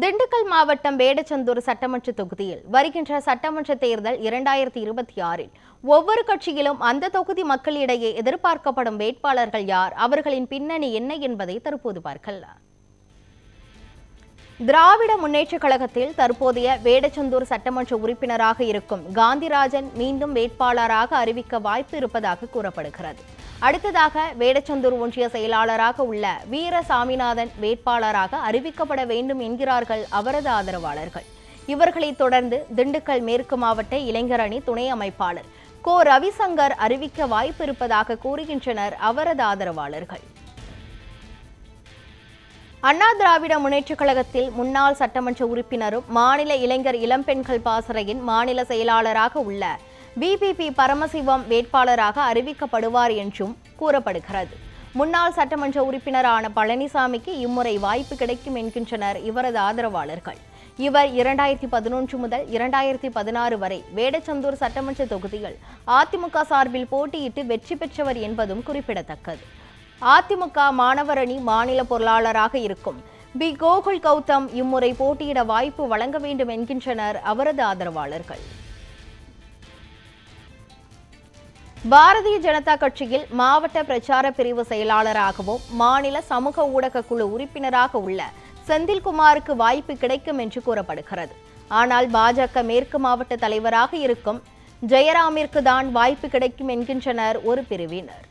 திண்டுக்கல் மாவட்டம் வேடச்சந்தூர் சட்டமன்ற தொகுதியில் வருகின்ற சட்டமன்ற தேர்தல் இரண்டாயிரத்தி இருபத்தி ஆறில். ஒவ்வொரு கட்சியிலும் அந்த தொகுதி மக்களிடையே எதிர்பார்க்கப்படும் வேட்பாளர்கள் யார்? அவர்களின் பின்னணி என்ன என்பதை தற்போது பார்க்கலாம். திராவிட முன்னேற்றக் கழகத்தில் தற்போதைய வேடச்சந்தூர் சட்டமன்ற உறுப்பினராக இருக்கும் காந்திராஜன் மீண்டும் வேட்பாளராக அறிவிக்க வாய்ப்பு இருப்பதாக கூறப்படுகிறது. அடுத்ததாக வேடச்சந்தூர் ஒன்றிய செயலாளராக உள்ள வீர சாமிநாதன் வேட்பாளராக அறிவிக்கப்பட வேண்டும் என்கிறார்கள் அவரது ஆதரவாளர்கள். இவர்களை தொடர்ந்து திண்டுக்கல் மேற்கு மாவட்ட இளைஞர் அணி துணை அமைப்பாளர் கோ. ரவிசங்கர் அறிவிக்க வாய்ப்பு இருப்பதாக கூறுகின்றனர் அவரது ஆதரவாளர்கள். அண்ணா திராவிட முன்னேற்றக் கழகத்தில் முன்னாள் சட்டமன்ற உறுப்பினரும் மாநில இளைஞர் இளம்பெண்கள் பாசறையின் மாநில செயலாளராக உள்ள பிபிபி பரமசிவம் வேட்பாளராக அறிவிக்கப்படுவார் என்றும் கூறப்படுகிறது. முன்னாள் சட்டமன்ற உறுப்பினரான பழனிசாமிக்கு இம்முறை வாய்ப்பு கிடைக்கும் என்கின்றனர் இவரது ஆதரவாளர்கள். இவர் இரண்டாயிரத்தி பதினொன்று முதல் இரண்டாயிரத்தி பதினாறு வரை வேடச்சந்தூர் சட்டமன்ற தொகுதியில் அதிமுக சார்பில் போட்டியிட்டு வெற்றி பெற்றவர் என்பதும் குறிப்பிடத்தக்கது. அதிமுக மாணவரணி மாநில பொருளாளராக இருக்கும் பி கோகுல் கௌதம் இம்முறை போட்டியிட வாய்ப்பு வழங்க வேண்டும் என்கின்றனர் அவரது ஆதரவாளர்கள். பாரதிய ஜனதா கட்சியில் மாவட்ட பிரச்சார பிரிவு செயலாளராகவும் மாநில சமூக ஊடக குழு உறுப்பினராக உள்ள செந்தில்குமாருக்கு வாய்ப்பு கிடைக்கும் என்று கூறப்படுகிறது. ஆனால் பாஜக மேற்கு மாவட்ட தலைவராக இருக்கும் ஜெயராமிற்கு தான் வாய்ப்பு கிடைக்கும் என்கின்றனர் ஒரு பிரிவினர்.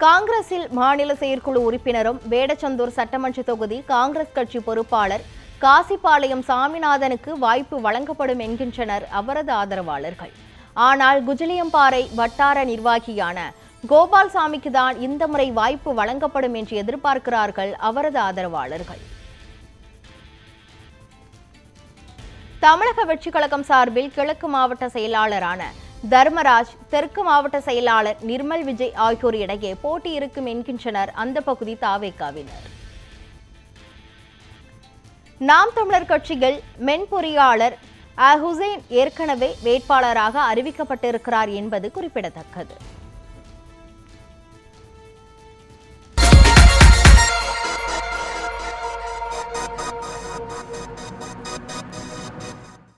காங்கிரஸில் மாநில செயற்குழு உறுப்பினரும் வேடச்சந்தூர் சட்டமன்ற தொகுதி காங்கிரஸ் கட்சி பொறுப்பாளர் காசிபாளையம் சாமிநாதனுக்கு வாய்ப்பு வழங்கப்படும் என்கின்றனர் அவரது ஆதரவாளர்கள். ஆனால் குஜலியம்பாறை வட்டார நிர்வாகியான கோபால்சாமிக்கு தான் இந்த முறை வாய்ப்பு வழங்கப்படும் என்று எதிர்பார்க்கிறார்கள் அவரது ஆதரவாளர்கள். தமிழக வெற்றிக் கழகம் சார்பில் கிழக்கு மாவட்ட செயலாளரான தர்மராஜ் தெற்கு மாவட்ட செயலாளர் நிர்மல் விஜய் ஆகியோர் இடையே போட்டி இருக்கும் என்கின்றனர் அந்த பகுதி தாவேக்காவினர் நாம் தமிழர் கட்சியில் மென்பொறியாளர் அல் ஹுசைன் ஏற்கனவே வேட்பாளராக அறிவிக்கப்பட்டிருக்கிறார் என்பது குறிப்பிடத்தக்கது.